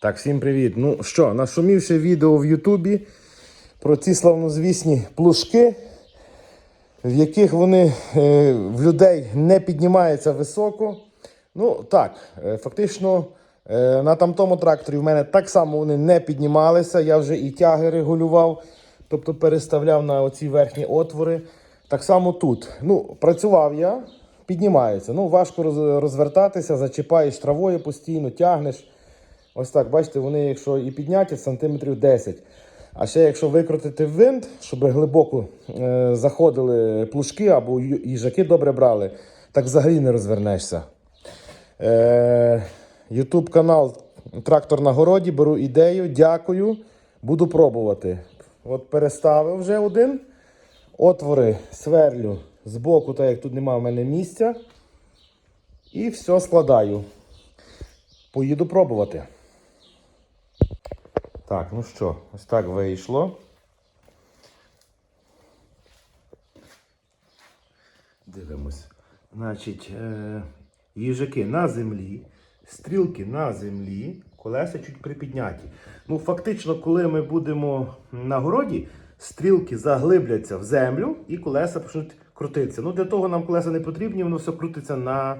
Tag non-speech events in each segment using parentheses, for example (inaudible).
Так, всім привіт. Ну що, нашумівши відео в Ютубі про ці славнозвісні плужки, в яких вони е, в людей не піднімаються високо. Ну так, е, фактично е, на тамтому тракторі в мене так само вони не піднімалися. Я вже і тяги регулював, тобто переставляв на оці верхні отвори. Так само тут. Ну, працював я, піднімається. Ну, важко розвертатися, зачіпаєш травою постійно, тягнеш. Ось так, бачите, вони, якщо і підняті, сантиметрів 10. А ще якщо викрутити винт, щоб глибоко е, заходили плужки або їжаки добре брали, так взагалі не розвернешся. Е, Ютуб канал Трактор на городі. Беру ідею, дякую. Буду пробувати. От переставив вже один. Отвори сверлю з боку, так як тут немає в мене місця. І все складаю. Поїду пробувати. Так, ну що, ось так вийшло. Дивимось. Значить, е, їжаки на землі, стрілки на землі, колеса чуть припідняті. Ну, фактично, коли ми будемо на городі, стрілки заглибляться в землю і колеса почнуть крутитися. Ну, для того нам колеса не потрібні, воно все крутиться на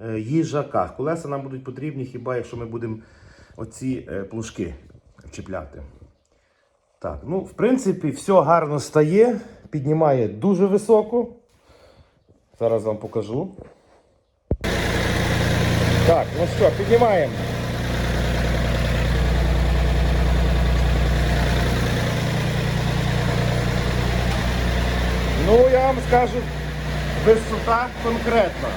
е, їжаках. Колеса нам будуть потрібні хіба якщо ми будемо оці е, плужки чіпляти. Так, ну, в принципі, все гарно стає, піднімає дуже високо. Зараз вам покажу. Так, ну що, піднімаємо. Ну, я вам скажу, висота конкретна.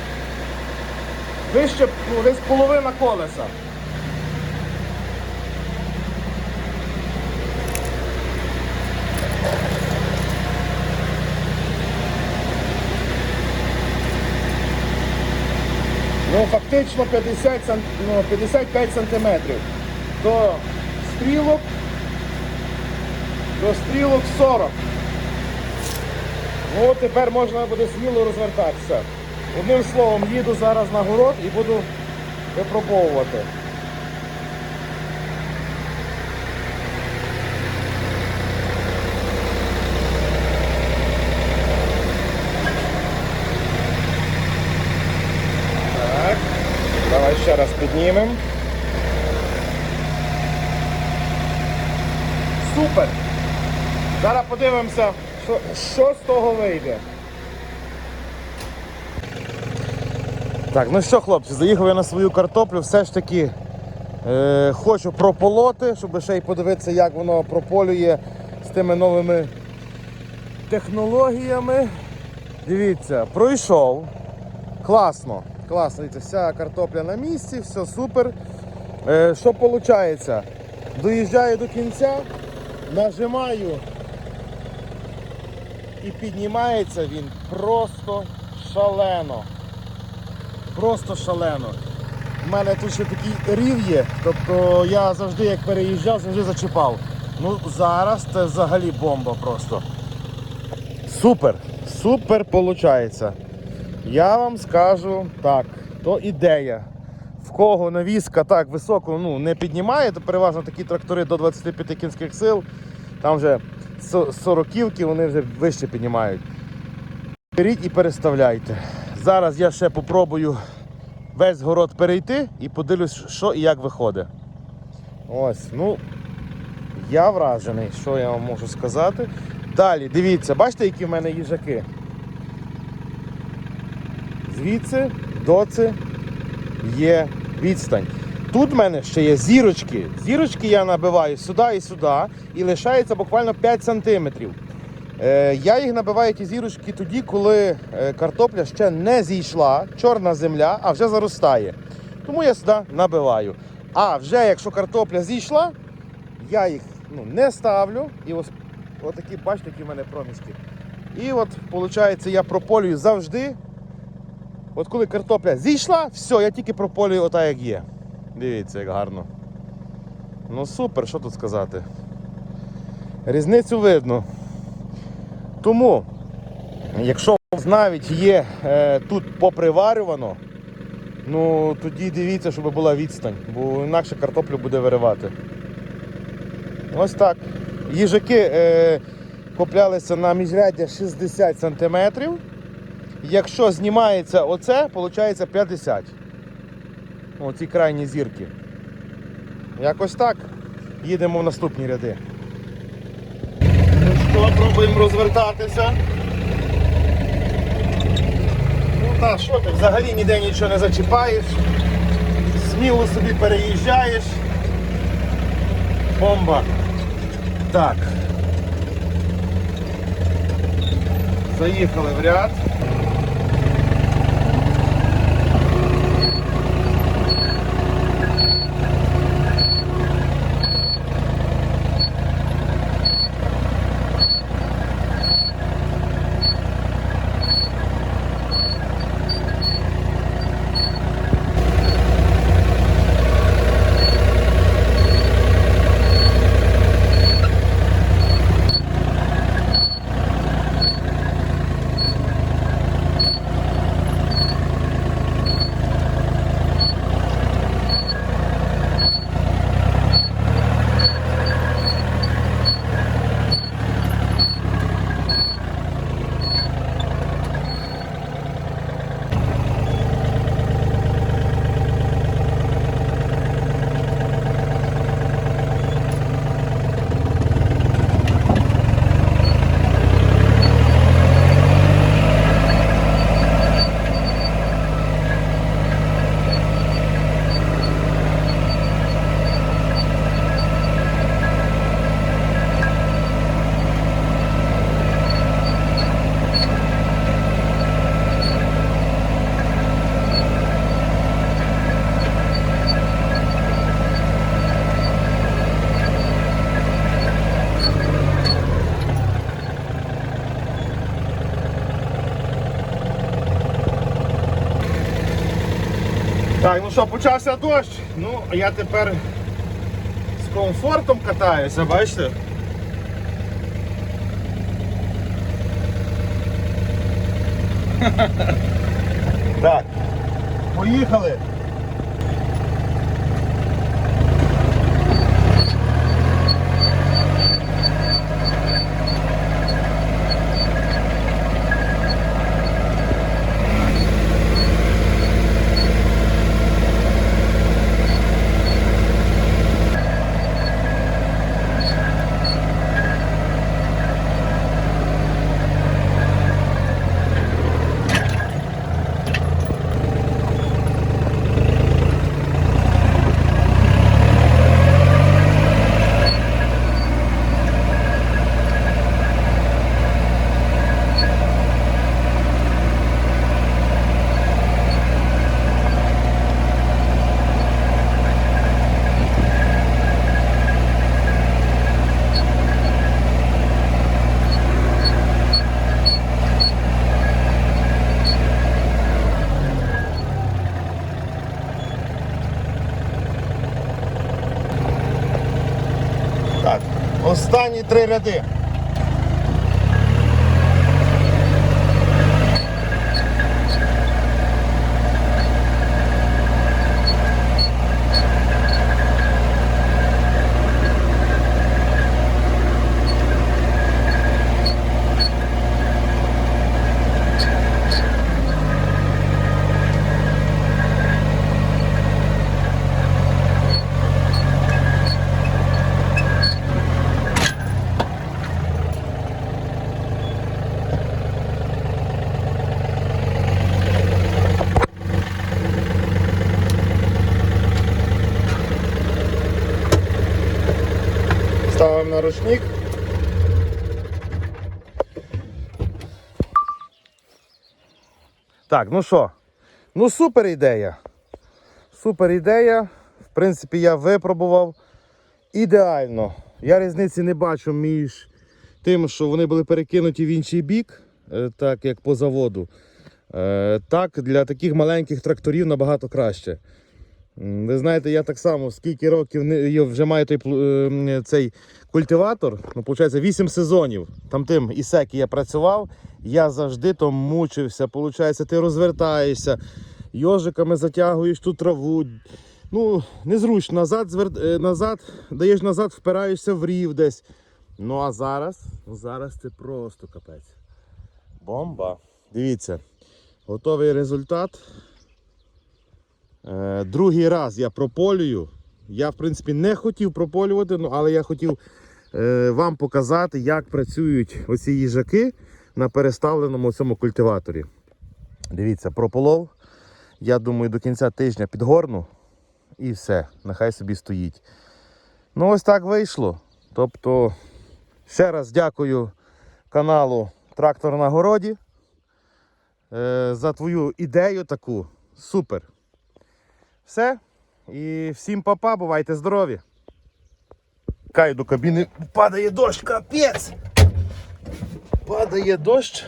Вище, ну, десь половина колеса. Ну, фактично 50 ну, 55 сантиметрів. До стрілок. До стрілок 40. Ну, тепер можна буде сміло розвертатися. Одним словом, їду зараз на город і буду випробовувати. Так, давай ще раз піднімемо. Супер! Зараз подивимося, що, що з того вийде. Так, ну що, хлопці, заїхав я на свою картоплю, все ж таки е, хочу прополоти, щоб ще й подивитися, як воно прополює з тими новими технологіями. Дивіться, пройшов. Класно, класно. Дивіться, вся картопля на місці, все супер. Е, що виходить? Доїжджаю до кінця, нажимаю і піднімається він просто шалено. Просто шалено. У мене тут ще такий рів є, тобто я завжди як переїжджав, завжди зачіпав. Ну зараз це взагалі бомба просто. Супер, супер виходить. Я вам скажу так, то ідея. В кого навіска так високо ну, не піднімає, то переважно такі трактори до 25 кінських сил, там вже 40-ківки, вони вже вище піднімають. Беріть і переставляйте. Зараз я ще попробую весь город перейти і подивлюсь, що і як виходить. Ось, ну, я вражений, що я вам можу сказати. Далі, дивіться, бачите, які в мене їжаки? Звідси до це є відстань. Тут в мене ще є зірочки. Зірочки я набиваю сюди і сюди, і лишається буквально 5 сантиметрів. Е, я їх набиваю ті зірочки тоді, коли е, картопля ще не зійшла, чорна земля, а вже заростає. Тому я сюди набиваю. А вже якщо картопля зійшла, я їх ну, не ставлю. І ось отакі, бачите, які в мене проміжки. І от, виходить, я прополюю завжди. От коли картопля зійшла, все, я тільки прополюю отак, як є. Дивіться, як гарно. Ну супер, що тут сказати. Різницю видно. Тому, якщо навіть є е, тут поприварювано, Ну тоді дивіться, щоб була відстань, бо інакше картоплю буде виривати. Ось так. Їжаки е, куплялися на міжряддя 60 см. Якщо знімається оце, виходить 50. Оці крайні зірки. Якось так. Їдемо в наступні ряди. Ну що, пробуємо розвертатися. Ну та що ти, взагалі ніде нічого не зачіпаєш. Сміло собі переїжджаєш. Бомба. Так. Заїхали в ряд. Так, ну що, почався дощ. Ну, а я тепер з комфортом катаюся, бачите? (laughs) Так, поїхали. Так, останні три ряди. Ставимо на ручник. Так, ну що? Ну супер ідея. Супер ідея. В принципі, я випробував ідеально. Я різниці не бачу між тим, що вони були перекинуті в інший бік, е, так як по заводу. Е, Так, для таких маленьких тракторів набагато краще. Ви знаєте, я так само скільки років вже маю той, плу- е, м, цей культиватор, ну, виходить, 8 сезонів. Там тим ісекі я працював, я завжди то мучився. Получається, ти розвертаєшся. йожиками затягуєш ту траву. Ну, незручно. Назад, звер... е, назад даєш назад, впираєшся в рів десь. Ну а зараз, ну зараз це просто капець. Бомба. Дивіться, готовий результат. Е, другий раз я прополюю. Я, в принципі, не хотів прополювати, ну, але я хотів е, вам показати, як працюють оці їжаки на переставленому цьому культиваторі. Дивіться, прополов. Я думаю, до кінця тижня підгорну і все, нехай собі стоїть. Ну, ось так вийшло. Тобто, ще раз дякую каналу Трактор на городі е, за твою ідею таку. Супер. Все. І всім папа, бувайте здорові. Каю до кабіни. Падає дощ, капець. Падає дощ.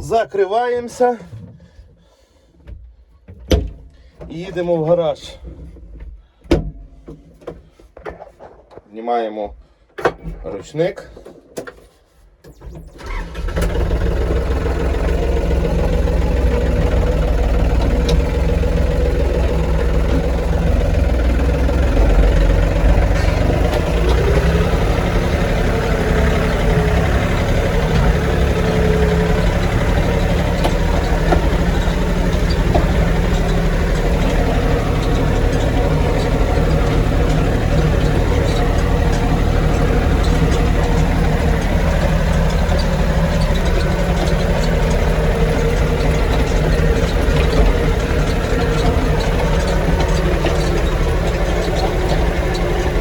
Закриваємося. І їдемо в гараж. Знімаємо ручник.